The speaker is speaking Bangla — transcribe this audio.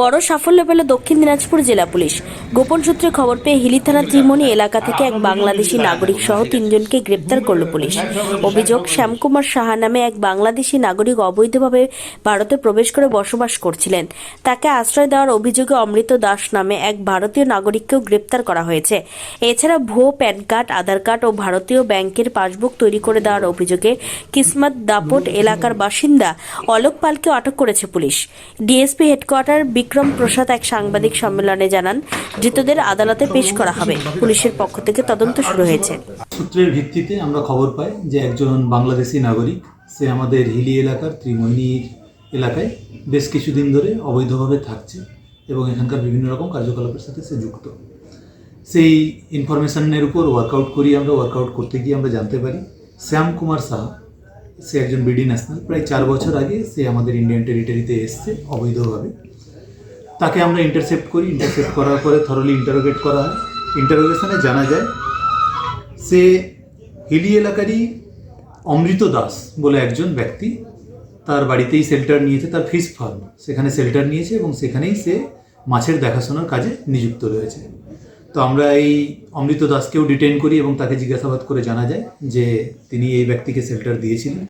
বড় সাফল্য পেল দক্ষিণ দিনাজপুর জেলা পুলিশ। গোপন সূত্রে খবর পেয়ে হিলি থানা ত্রিমণি এলাকা থেকে এক বাংলাদেশি নাগরিক সহ তিনজনকে গ্রেপ্তার করল পুলিশ। অভিযোগ, শ্যামকুমার সাহা নামে এক বাংলাদেশি নাগরিক অবৈধভাবে ভারতে প্রবেশ করে বসবাস করছিলেন। তাকে আশ্রয় দেওয়ার অভিযোগে অমৃত দাস নামে এক ভারতীয় নাগরিককেও গ্রেপ্তার করা হয়েছে। এছাড়া ভুয়ো প্যান কার্ড, আধার কার্ড ও ভারতীয় ব্যাংকের পাসবুক তৈরি করে দেওয়ার অভিযোগে কিসমত দাপট এলাকার বাসিন্দা অলোক পালকে আটক করেছে police. DSP headquarter Bikram Prasad এক সাংবাদিক সম্মেলনে জানান ধৃতদের আদালতে পেশ করা হবে। পুলিশের পক্ষ থেকে তদন্ত শুরু হয়েছে। সূত্রের ভিত্তিতে আমরা খবর পাই যে একজন বাংলাদেশি নাগরিক, সে আমাদের হিলি এলাকার ত্রিমণির এলাকায় বেশ কিছুদিন ধরে অবৈধভাবে থাকছে এবং এখানকার বিভিন্ন রকম কার্যকলাপের সাথে সে যুক্ত। সেই ইনফরমেশনের উপর ওয়ার্কআউট করি আমরা ওয়ার্কআউট করতে গিয়ে আমরা জানতে পারি, শ্যাম কুমার সাহা, সে একজন বিডি ন্যাশনাল প্রায় চার বছর আগে সে আমাদের ইন্ডিয়ান টেরিটরিতে এসছে অবৈধভাবে। তাকে আমরা ইন্টারসেপ্ট করি। ইন্টারসেপ্ট করার পরে থরলি ইন্টারোগেট করা হয়। ইন্টারোগেশনে জানা যায়, সে হিলি এলাকারই অমৃত দাস বলে একজন ব্যক্তি, তার বাড়িতেই শেল্টার নিয়েছে, তার ফিস ফার্ম সেখানে শেল্টার নিয়েছে এবং সেখানেই সে মাছের দেখাশোনার কাজে নিযুক্ত রয়েছে। তো আমরা এই অমৃত দাসকেও ডিটেইন করি এবং তাকে জিজ্ঞাসাবাদ করে জানা যায় যে তিনি এই ব্যক্তিকে শেল্টার দিয়েছিলেন।